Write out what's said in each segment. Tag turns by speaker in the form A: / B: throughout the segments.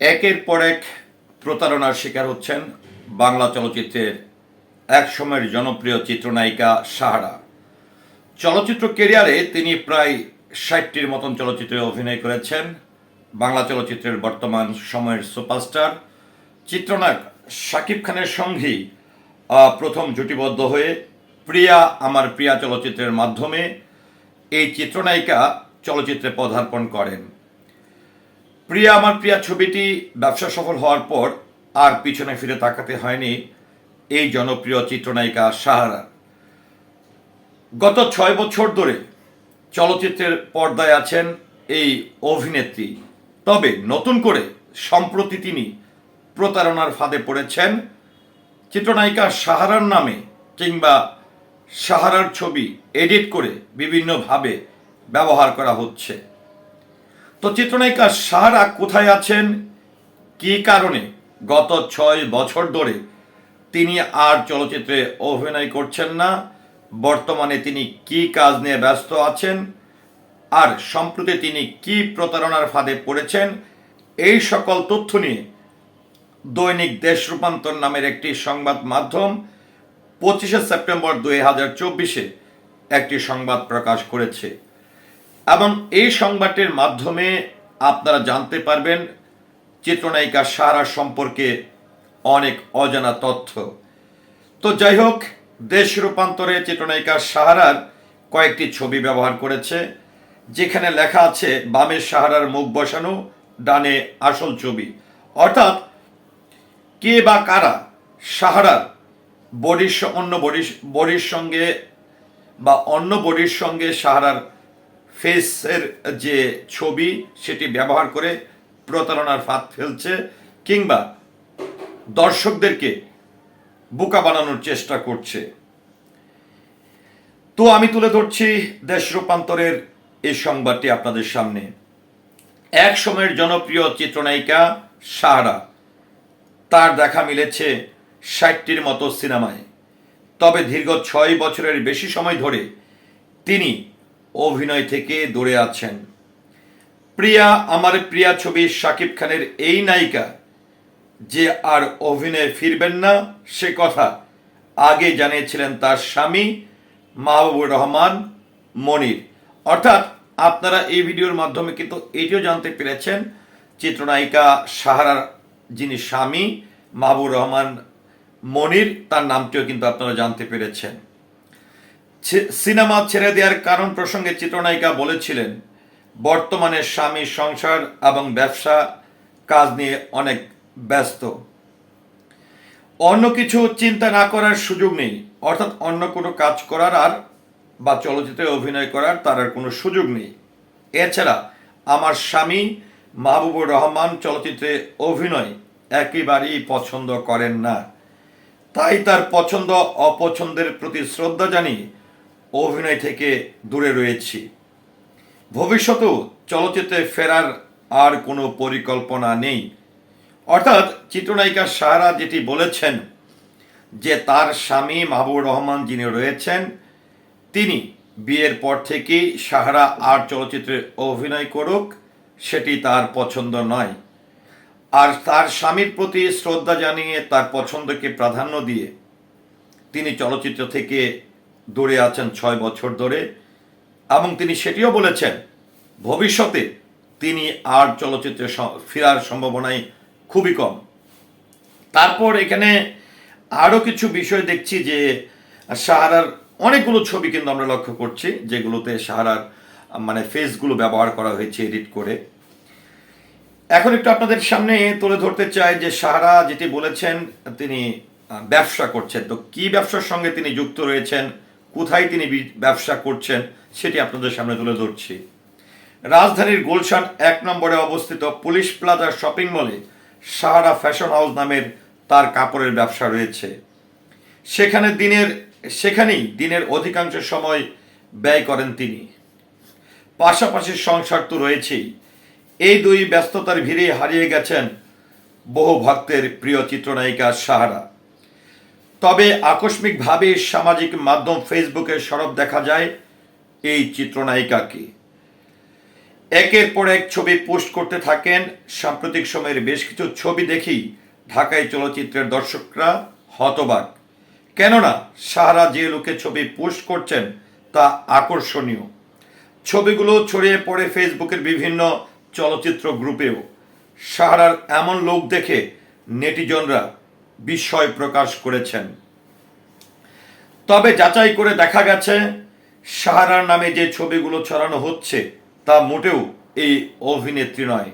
A: একের পর এক প্রতারণার শিকার হচ্ছেন বাংলা চলচ্চিত্রের এক সময়ের জনপ্রিয় চিত্রনায়িকা সাহারা। চলচ্চিত্র কেরিয়ারে তিনি প্রায় ষাটটির মতন চলচ্চিত্রে অভিনয় করেছেন। বাংলা চলচ্চিত্রের বর্তমান সময়ের সুপারস্টার চিত্রনায়ক শাকিব খানের সঙ্গেই আহ, প্রথম জুটিবদ্ধ হয়ে প্রিয়া আমার প্রিয়া চলচ্চিত্রের মাধ্যমে এই চিত্রনায়িকা চলচ্চিত্রে পদার্পণ করেন। প্রিয়া, আমার প্রিয়া ছবিটি ব্যবসা সফল হওয়ার পর আর পিছনে ফিরে তাকাতে হয়নি এই জনপ্রিয় চিত্রনায়িকা সাহারা গত ছয় বছর ধরে চলচ্চিত্রের পর্দায় আছেন এই অভিনেত্রী। তবে নতুন করে সম্প্রতি তিনি প্রতারণার ফাঁদে পড়েছেন। চিত্রনায়িকা সাহারার নামে কিংবা সাহারার ছবি এডিট করে বিভিন্নভাবে ব্যবহার করা হচ্ছে। তো চিত্রনায়িকা সাহারা কোথায় আছেন? কী কারণে? গত ছয় বছর ধরে তিনি আর চলচ্চিত্রে অভিনয় করছেন না। বর্তমানে তিনি কি কাজ নিয়ে ব্যস্ত আছেন? আর সম্প্রতি তিনি কি প্রতারণার ফাঁদে পড়েছেন? এই সকল তথ্য নিয়ে দৈনিক দেশ রূপান্তর নামের একটি সংবাদ মাধ্যম পঁচিশে সেপ্টেম্বর দুই হাজার চব্বিশে একটি সংবাদ প্রকাশ করেছে। এবং এই সংবাদটির মাধ্যমে আপনারা জানতে পারবেন চিত্রনায়িকা সারা সম্পর্কে অনেক অজানা তথ্য। তো যাই হোক, দেশ রূপান্তরে চিত্রনায়িকা সাহারার কয়েকটি ছবি ব্যবহার করেছে, যেখানে লেখা আছে বামের সাহারার মুখ বসানো, ডানে আসল ছবি। অর্থাৎ, কে বা কারা সাহারার বডির অন্য বডির বডির সঙ্গে বা অন্য বডির সঙ্গে সাহারার ফেসের যে ছবি সেটি ব্যবহার করে প্রতারণার ফাঁদ ফেলছে, কিংবা দর্শকদেরকে বোকা বানানোর চেষ্টা করছে। তো আমি তুলে ধরছি দেশ রূপান্তরের এই সংবাদটি আপনাদের সামনে। এক সময়ের জনপ্রিয় চিত্রনায়িকা সাহারা, তার দেখা মিলেছে ষাটটির মতো সিনেমায়। তবে দীর্ঘ ছয় বছরের বেশি সময় ধরে তিনি অভিনয় থেকে দূরে আছেন। প্রিয়া, আমার প্রিয়া ছবি শাকিব খানের এই নায়িকা। যে আর অভিনয়ে ফিরবেন না, সে কথা আগে জানিয়েছিলেন তার স্বামী মাহবুবুর রহমান মনির। অর্থাৎ আপনারা এই ভিডিওর মাধ্যমে কিন্তু এটিও জানতে পেরেছেন, চিত্রনায়িকা সাহারার যিনি স্বামী, মাহবুবুর রহমান মনির, তার নামটিও কিন্তু আপনারা জানতে পেরেছেন। সিনেমা ছেড়ে দেওয়ার কারণ প্রসঙ্গে চিত্রনায়িকা বলেছিলেন, বর্তমানে স্বামী সংসার এবং ব্যবসা কাজ নিয়ে অনেক ব্যস্ত। অন্য কিছু চিন্তা না করার সুযোগ নেই, অর্থাৎ অন্য কোনো কাজ করার আর বা চলচ্চিত্রে অভিনয় করার তার আর কোনো সুযোগ নেই। এছাড়া আমার স্বামী মাহবুবুর রহমান চলচ্চিত্রে অভিনয় একেবারেই পছন্দ করেন না। তাই তার পছন্দ অপছন্দের প্রতি শ্রদ্ধা জানিয়ে অভিনয় থেকে দূরে রয়েছি। ভবিষ্যতেও চলচ্চিত্রে ফেরার আর কোনো পরিকল্পনা নেই। অর্থাৎ চিত্রনায়িকা সাহারা যেটি বলেছেন যে তার স্বামী মাহবুবুর রহমান যিনি রয়েছেন, তিনি বিয়ের পর থেকেই সাহারা আর চলচ্চিত্রে অভিনয় করুক, সেটি তার পছন্দ নয়। আর তার স্বামীর প্রতি শ্রদ্ধা জানিয়ে তার পছন্দকে প্রাধান্য দিয়ে তিনি চলচ্চিত্র থেকে দূরে আছেন ছয় বছর ধরে, এবং তিনি সেটিও বলেছেন, ভবিষ্যতে তিনি আর চলচ্চিত্রে ফেরার সম্ভাবনাই খুবই কম। তারপর এখানে আরও কিছু বিষয় দেখছি যে সাহারার অনেকগুলো ছবি কিন্তু আমরা লক্ষ্য করছি, যেগুলোতে সাহারার মানে ফেসগুলো ব্যবহার করা হয়েছে এডিট করে। এখন একটু আপনাদের সামনে তুলে ধরতে চাই যে সাহারা যেটি বলেছেন, তিনি ব্যবসা করছেন। তো কি ব্যবসার সঙ্গে তিনি যুক্ত রয়েছেন? কোথায় তিনি ব্যবসা করছেন সেটি আপনাদের সামনে তুলে ধরছি। রাজধানীর গুলশান এক নম্বরে অবস্থিত পুলিশ প্লাজা শপিং মলে সাহারা ফ্যাশন হাউস নামের তার কাপড়ের ব্যবসা রয়েছে। সেখানে দিনের সেখানেই দিনের অধিকাংশ সময় ব্যয় করেন তিনি। পাশাপাশি সংসার তো রয়েছেই। এই দুই ব্যস্ততার ভিড়ে হারিয়ে গেছেন বহু ভক্তের প্রিয় চিত্রনায়িকা সাহারা। তবে আকস্মিকভাবে সামাজিক মাধ্যম ফেসবুকে সরব দেখা যায় এই চিত্রনায়িকাকে। একের পর এক ছবি পোস্ট করতে থাকেন। সাম্প্রতিক সময়ের বেশ কিছু ছবি দেখি ঢাকায় চলচ্চিত্রের দর্শকরা হতবাক। কেননা সাহারা যে লোকে ছবি পোস্ট করছেন তা আকর্ষণীয়। ছবিগুলো ছড়িয়ে পড়ে ফেসবুকের বিভিন্ন চলচ্চিত্র গ্রুপেও। সাহারার এমন লোক দেখে নেটিজনরা বিস্ময় প্রকাশ করেছেন। তবে যাচাই করে দেখা গেছে, সাহারার নামে যে ছবিগুলো ছড়ানো হচ্ছে, তা মোটেও এই অভিনেত্রী নয়।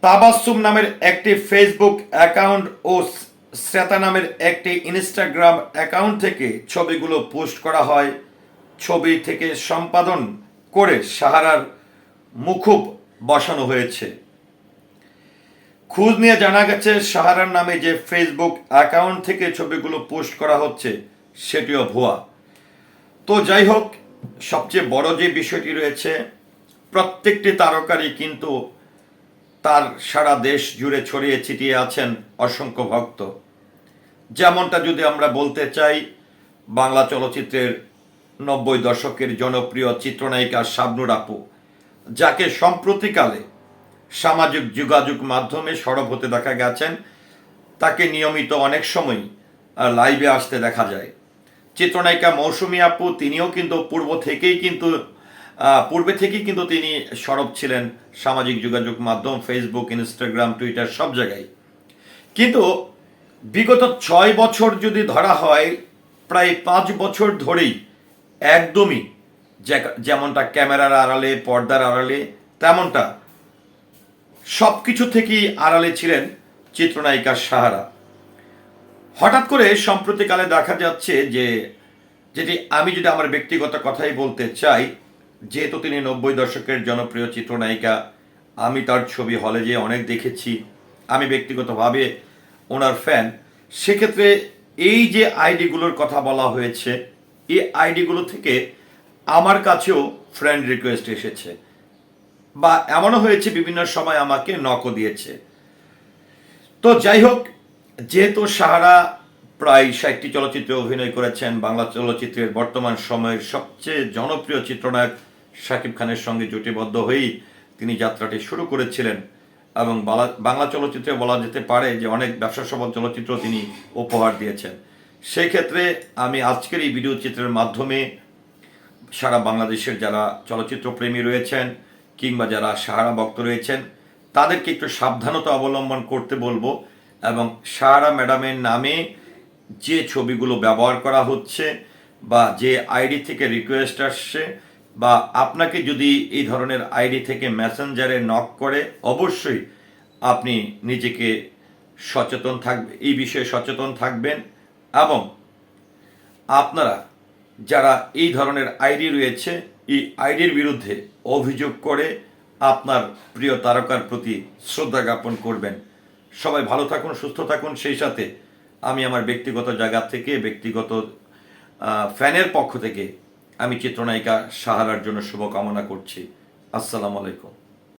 A: তাবাসুম নামের একটি ফেসবুক অ্যাকাউন্ট ও শ্রেতা নামের একটি ইনস্টাগ্রাম অ্যাকাউন্ট থেকে ছবিগুলো পোস্ট করা হয়। ছবি থেকে সম্পাদন করে সাহারার মুখুব বসানো হয়েছে। খোঁজ নিয়ে জানা গেছে, সাহারার নামে যে ফেসবুক অ্যাকাউন্ট থেকে ছবিগুলো পোস্ট করা হচ্ছে, সেটিও ভুয়া। তো যাই হোক, সবচেয়ে বড় যে বিষয়টি রয়েছে, প্রত্যেকটি তারকারই কিন্তু তার সারা দেশ জুড়ে ছড়িয়ে ছিটিয়ে আছেন অসংখ্য ভক্ত। যেমনটা যদি আমরা বলতে চাই, বাংলা চলচ্চিত্রের নব্বই দশকের জনপ্রিয় চিত্রনায়িকা শাবনুর আপু, যাকে সম্প্রতিকালে সামাজিক যোগাযোগ মাধ্যমে সরব হতে দেখা গেছেন। তাকে নিয়মিত অনেক সময় লাইভে আসতে দেখা যায়। চিত্রনায়িকা মৌসুমী আপু, তিনিও কিন্তু পূর্ব থেকেই কিন্তু পূর্বে থেকেই কিন্তু তিনি সরব ছিলেন সামাজিক যোগাযোগ মাধ্যম ফেসবুক ইনস্টাগ্রাম টুইটার সব জায়গায়। কিন্তু বিগত ছয় বছর যদি ধরা হয়, প্রায় পাঁচ বছর ধরেই একদমই যেমনটা ক্যামেরার আড়ালে, পর্দার আড়ালে, তেমনটা সব কিছু থেকেই আড়ালে ছিলেন চিত্রনায়িকা সাহারা। হঠাৎ করে সম্প্রতিকালে দেখা যাচ্ছে যে, যেটি আমি যদি আমার ব্যক্তিগত কথাই বলতে চাই, যেহেতু তিনি নব্বই দশকের জনপ্রিয় চিত্রনায়িকা, আমি তার ছবি হলে যেয়ে অনেক দেখেছি। আমি ব্যক্তিগতভাবে ওনার ফ্যান সেক্ষেত্রে এই যে আইডিগুলোর কথা বলা হয়েছে, এই আইডিগুলো থেকে আমার কাছেও ফ্রেন্ড রিকোয়েস্ট এসেছে। বা এমনও হয়েছে, বিভিন্ন সময় আমাকে নকও দিয়েছে। তো যাই হোক, যেহেতু সাহারা প্রায় ষাটটি চলচ্চিত্রে অভিনয় করেছেন, বাংলা চলচ্চিত্রের বর্তমান সময়ের সবচেয়ে জনপ্রিয় চিত্রনায়ক শাকিব খানের সঙ্গে জুটিবদ্ধ হয়েই তিনি যাত্রাটি শুরু করেছিলেন। এবং বালা- চলচ্চিত্রে বলা যেতে পারে যে অনেক ব্যবসা সফল চলচ্চিত্র তিনি উপহার দিয়েছেন। সেই ক্ষেত্রে আমি আজকের এই ভিডিও চিত্রের মাধ্যমে সারা বাংলাদেশের যারা চলচ্চিত্র প্রেমী রয়েছেন কিংবা যারা সাহারা ভক্ত রয়েছেন, তাদেরকে একটু সাবধানতা অবলম্বন করতে বলব এবং সাহারা ম্যাডামের নামে যে ছবিগুলো ব্যবহার করা হচ্ছে বা যে আইডি থেকে রিকোয়েস্ট আসছে বা আপনাকে যদি এই ধরনের আইডি থেকে মেসেঞ্জারে নক করে, অবশ্যই আপনি নিজেকে সচেতন থাকবে এই বিষয়ে সচেতন থাকবেন এবং আপনারা যারা এই ধরনের আইডি রয়েছে এই আইডির বিরুদ্ধে অভিযোগ করে আপনার প্রিয় তারকার প্রতি শ্রদ্ধা জ্ঞাপন করবেন। সবাই ভালো থাকুন, সুস্থ থাকুন। সেই সাথে আমি আমার ব্যক্তিগত জায়গা থেকে, ব্যক্তিগত ফ্যানের পক্ষ থেকে আমি চিত্রনায়িকা সাহারার জন্য শুভকামনা করছি। আসসালামু আলাইকুম।